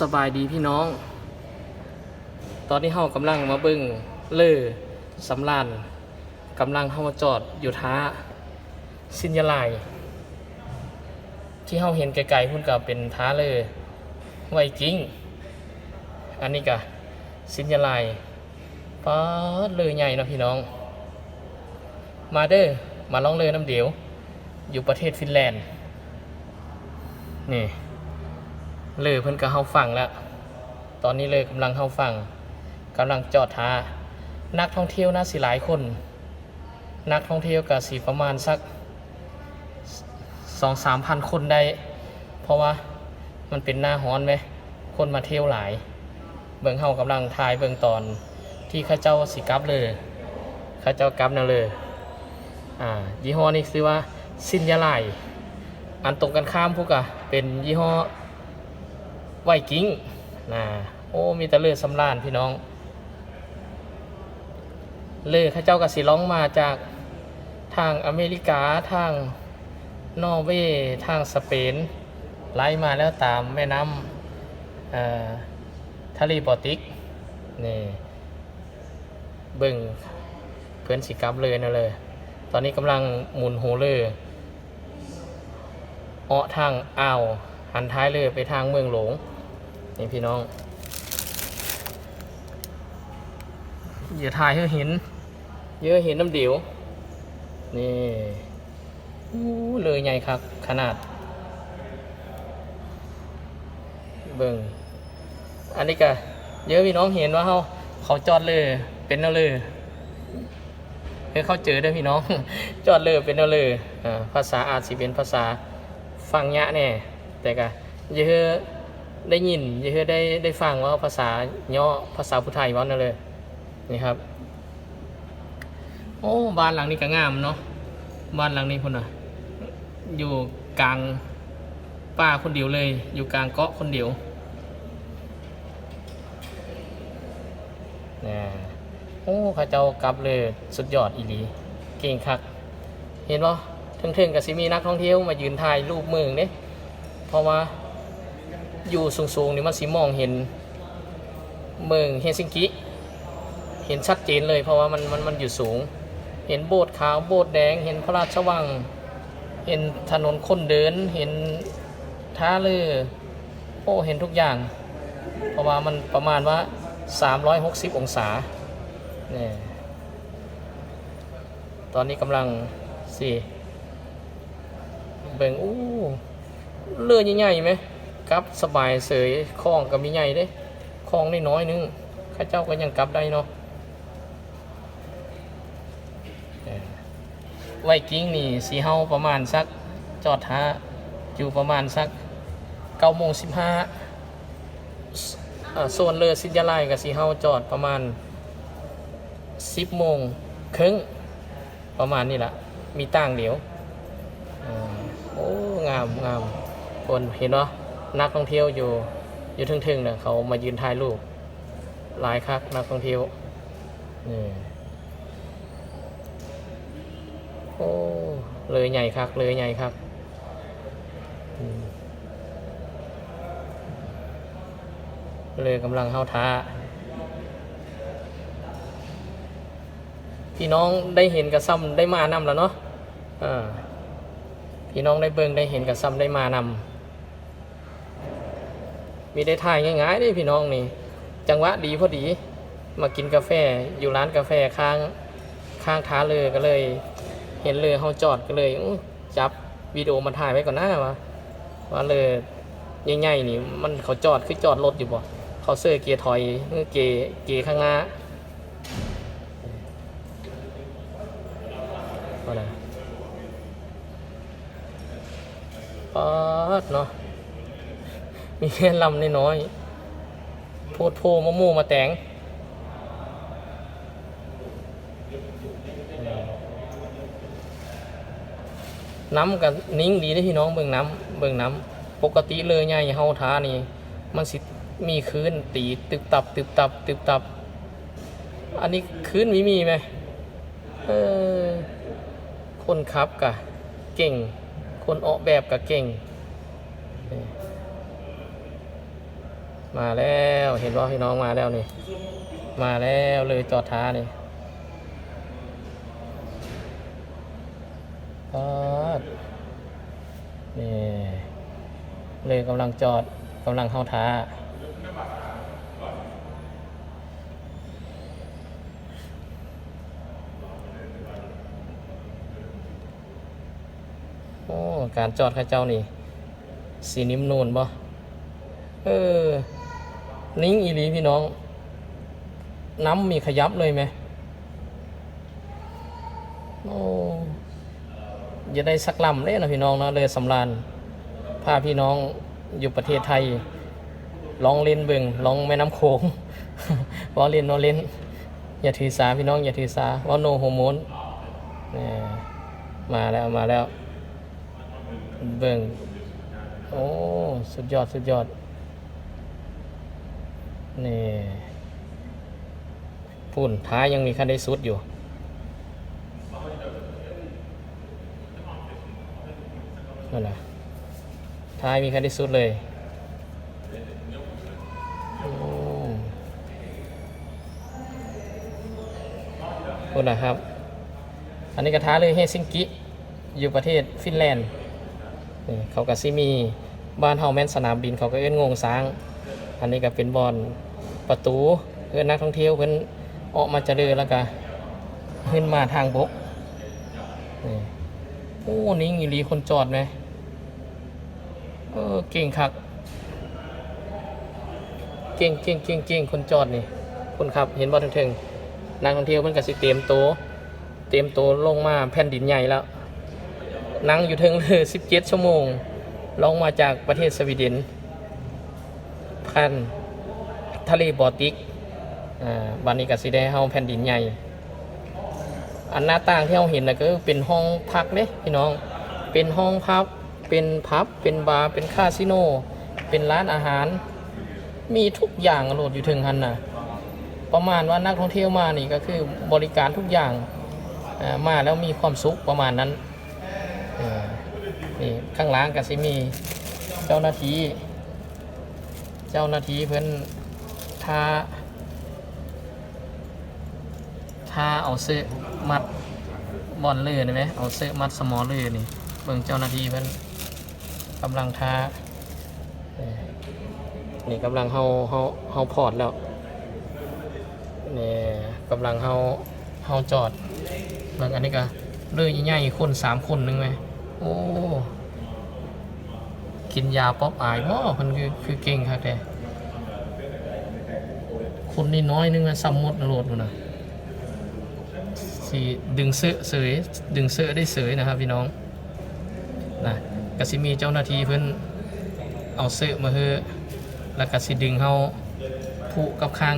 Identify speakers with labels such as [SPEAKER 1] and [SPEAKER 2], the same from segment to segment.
[SPEAKER 1] สบายดีพี่น้อง ตอนนี้เฮากำลังมาเบิ่งเล่อสำรานกำลังเข้ามาจอดอยู่ท้าสินยาลาย ที่เฮาเห็นไกลๆพุ่นกับเป็นท้าเล่อไวกิ้ง อันนี้กะสินยาลายป๊าดเลยใหญ่นะพี่น้อง มาเด้อมาลองเลยน้ำเดียว อยู่ประเทศฟินแลนด์ นี่ เลยเพิ่นก็เข้าฝั่งแล้ว ตอนนี้เลยกำลังเข้าฝั่งกำลังจอดท้านักท่องเที่ยวน่าสิหลายคน นักท่องเที่ยวก็สิประมาณสักสองสามพันคนได้ เพราะว่ามันเป็นหน้าฮ้อนไหม คนมาเที่ยวหลาย เบิ่งเฮากำลังทายเบิ่งตอนที่ข้าเจ้าสิกับเลยข้าเจ้ากับนั่นเลยอ่ายี่ห้อนี้ชื่อว่าซินยาไลอันตรงกันข้ามพวกอะเป็นยี่ห้อ ไวกิ้งนะโอ้มีแต่เลือดสำรานพี่น้อง เลือข้าเจ้ากสิร้องมาจากทางอเมริกาทางนอร์เวย์ทางสเปนไล่มาแล้วตามแม่น้ำทะเลบอติกนี่เบิ่งเพื่อนสิกลับเลยนะเลย ตอนนี้กำลังหมุนโฮเลอร์เอาะทางอ่าวหันท้ายเลยไปทางเมืองหลวง นี่พี่น้องอย่าถ่ายให้เห็น เยอะเห็นน้ำเดียว นี่อู้เลยใหญ่ครับ ขนาด เบิ่งอันนี้ก็เยอะพี่น้องเห็นว่าเขาเขาจอดเลย เป็นเอาเลยเฮ้ยเขาเจอได้พี่น้อง จอดเลยเป็นเอาเลยอ่าภาษาอาจสิเป็นภาษาฟังยะแน่แต่ก็เยอะ ได้ยินเยอได้ได้ฟังว่าภาษาย่อภาษาพุทธไทยวันนั่นเลยนี่ครับ โอ้บ้านหลังนี้ก็งามเนาะบ้านหลังนี้คนน่ะ อยู่กลางป่าคนเดียวเลย อยู่กลางเกาะคนเดียวนี่โอ้ข้าเจ้ากลับเลยสุดยอดอีหลีเก่งคัก เห็นปะถึงๆกับสิมีนักท่องเที่ยวมายืนถ่ายรูปเมืองเนี่ยเพราะว่า อยู่สูงๆนี่มันสิมองเห็นเมืองเฮลซิงกิ เห็นชัดเจนเลยเพราะว่ามันมันมันอยู่สูง เห็นโบสถ์ขาวโบสถ์แดง เห็นพระราชวัง เห็นถนนคนเดิน เห็นท่าเรือโอ้เห็นทุกอย่าง เพราะว่ามันประมาณว่า 360 องศาเนี่ยตอนนี้กำลังสิเบ่งอู้เรือใหญ่ๆไหม ครับสบายเสยคลองก็มีใหญ่เด้คลองน้อยนึงข้าเจ้าก็ยังกลับได้เนาะไวกิ้งนี่สีเฮาประมาณสักจอดท้าอยู่ประมาณสักเก้าโมงสิบห้าโซนเรือซินยาไลกับสีเฮาจอดประมาณสิบโมงครึ่งประมาณนี้แหละมีตั้งเดี๋ยวโอ้ งามงามคนเห็นเนาะ นักท่องเที่ยวอยู่อยู่ทึ่งๆเนี่ยเขามายืนถ่ายรูปหลายคักนักท่องเที่ยวนี่โอ้เลยใหญ่คักเลยใหญ่คักเลยกำลังเข้าท้า พี่น้องได้เห็นกระซ้ำได้มานำแล้วเนาะอ่าพี่น้องได้เบิ่งได้เห็นกระซ้ำได้มานำ มีได้ถ่ายง่ายๆเด้พี่น้องนี่ จังหวะดีพอดี มากินกาแฟอยู่ร้านกาแฟข้างข้างท้าเลยก็เลย เห็นเลยเขาจอดก็เลยจับวิดีโอมาถ่ายไว้ก่อนหน้าวะว่าเลยใหญ่ๆนี่ มันเขาจอดคือจอดรถอยู่บ่เขาเสื้อเกียร์ถอยเกียร์เกียร์ข้างหน้าว่าไงป๊าดเนาะ มีแค่ลำน้อยๆโพดโพมะม่วมาแตงน้ำกับนิ่งดีได้พี่น้องเบิ่งน้ำเบิ่งน้ำปกติเลยไงเฮาท้านี่ มันสิมีคืนตีตึบตับตึบตับตึบตับ อันนี้คืนมีมีไหมเออคนขับกะเก่ง คนออกแบบกะเก่ง มาแล้วเห็นว่าพี่น้องมาแล้วนี่ มาแล้วเลยจอดท้านี่ปอดนี่เลยกำลังจอดกำลังเข้าท้าโอ้การจอดข้าเจ้านี่สีนิ่มนูนบ่เออ นิ่งอีหลีพี่น้อง น้ำมีขยับเลยไหมโอ้อย่าได้สักลำเลยนะพี่น้องนะเลยสำรานพาพี่น้องอยู่ประเทศไทยลองเล่นเบิงลองแม่น้ำโขงวอเล่นวอเล่น อย่าถือสาพี่น้องอย่าถือสาว่าโนโฮโมนนี่มาแล้วมาแล้ว เบิ่งโอ้ สุดยอด สุดยอด นี่พุ่นท้ายยังมีคันได้สุดอยู่ นั่นแหละท้ายมีคันได้สุดเลยพุ่นนะครับ อันนี้กระท้าเลยเฮซิงกิ อยู่ประเทศฟินแลนด์ เขาก็ซิมี บ้านเฮาแม่นสนามบินเขาก็เอิ้นงงสร้าง อันนี้ก็เป็นบอลประตูเพื่อนักท่องเที่ยวเพิ่นออกมาเจริญแล้วก็ขึ้นมาทางบกนี่โอ้นี่อีหลีคนจอดไหมเออเก่งคักเก่งเก่งเก่งเก่งคนจอดนี่คนขับเห็นบ่ถึงๆนักท่องเที่ยวเพิ่นก็สิเตรียมโตเตรียมโตลงมาแผ่นดินใหญ่แล้วนั่งอยู่ถึงเลย17 ชั่วโมงลงมาจากประเทศสวีเดน พันทะเลบอติกอ่าบันนี้ก็สิได้เฮาแผ่นดินใหญ่ อันหน้าต่างที่เราเห็นนะก็เป็นห้องพักเด้พี่น้อง เป็นห้องพัก เป็นพับ เป็นบาร์ เป็นคาสิโน เป็นร้านอาหาร มีทุกอย่างโหลดอยู่ถึงหันน่ะประมาณว่านักท่องเที่ยวมานี่ก็คือบริการทุกอย่างมาแล้วมีความสุขประมาณนั้นนี่ข้างล่างก็สิมีเจ้าหน้าที่ เจ้าหน้าที่เพิ่นทาทาเอาเสื้อมัดบอลเลือนี่ไหมเอาเสื้อมัดสมอลเลือนี่เบิ่งเจ้าหน้าที่เพิ่นกำลังทาเนี่กำลังเฮาเฮาเฮาพอดแล้วนี่กำลังเฮาเฮาจอดเบิ่งอันนี้ก็เลื่อยใหญ่ๆคนสามคนหนึงไหมโอ้ กินยาป๊อปอายบ่เพิ่นคือคือเก่งครับแต่คนนี่น้อยนึงนะซ้ำหมดโหลดนู่นนะสิดึงเสื้อเสยดึงเสื้อได้เสยนะครับพี่น้องนะก็สิมีเจ้าหน้าที่เพิ่นเอาเสื้อมาเฮอแล้วก็สิดึงเฮาผูกกับข้าง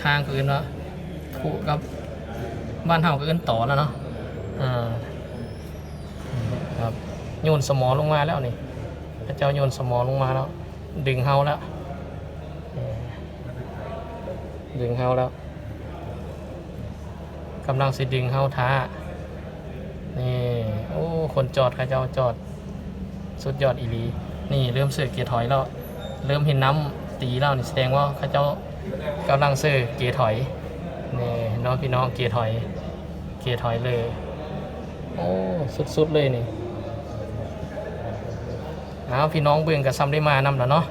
[SPEAKER 1] ข้างคือเนาผูกกับบ้านเฮาก็เอิ้นต่อแล้วเนาะอ่าครับโยนสมอลงมาแล้วนี่ พระเจ้าโยนสมอลงมาแล้ว ดึงเฮาแล้วดึงเฮาแล้วกำลังสิดึงเฮาท้า นี่ โอ้ คนจอดข้าเจ้าจอด สุดยอดอีลี นี่เริ่มเสือเกียร์ถอยแล้ว เริ่มเห็นน้ำตีแล้วนี่แสดงว่าข้าเจ้ากำลังเสือเกียร์ถอย นี่น้องพี่น้องเกียร์ถอย เกียร์ถอยเลย โอ้ สุดๆเลยนี่ เอาพี่น้องเบิ่งกับซ้ำได้มานำแล้วเนาะ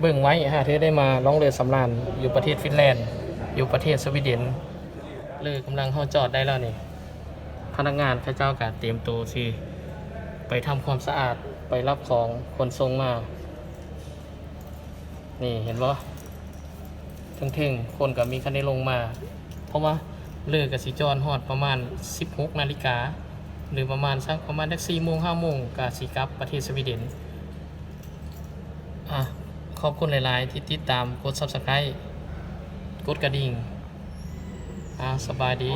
[SPEAKER 1] เบิ่งไว้ฮะเธอได้มาล่องเรือสำราญอยู่ประเทศฟินแลนด์ อยู่ประเทศสวีเดนเลยกำลังเข้าจอดได้แล้วนี่พนักงานพระเจ้ากาเตรียมตัวสิไปทำความสะอาดไปรับของคนทรงมา นี่เห็นปะทึ่งๆคนกับมีคันได้ลงมา เพราะว่าเลิกกับสีจรฮอดประมาณ 16 นาฬิกา หรือประมาณสักประมาณสัก4โมง5โมงกับสีกับประเทศสวีเดน อะขอบคุณหลาย ๆ ที่ติดตามกด subscribe กดกระดิ่งอะสบายดี